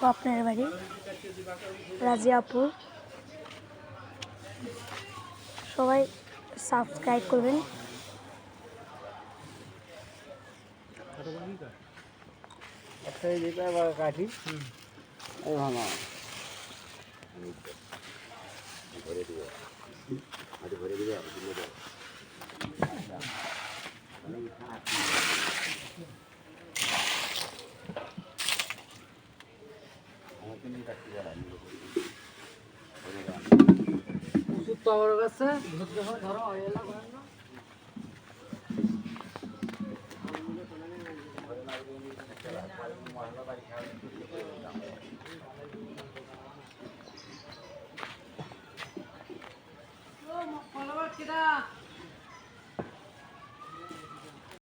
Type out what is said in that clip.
স্বপ্নের বাড়ি রাজিয়াপুর। সবাই সাবস্ক্রাইব করবেন। কাঠি। ভালো। ওষুধ পাওয়ার কাছে। ধরো মহিলা বাড়ি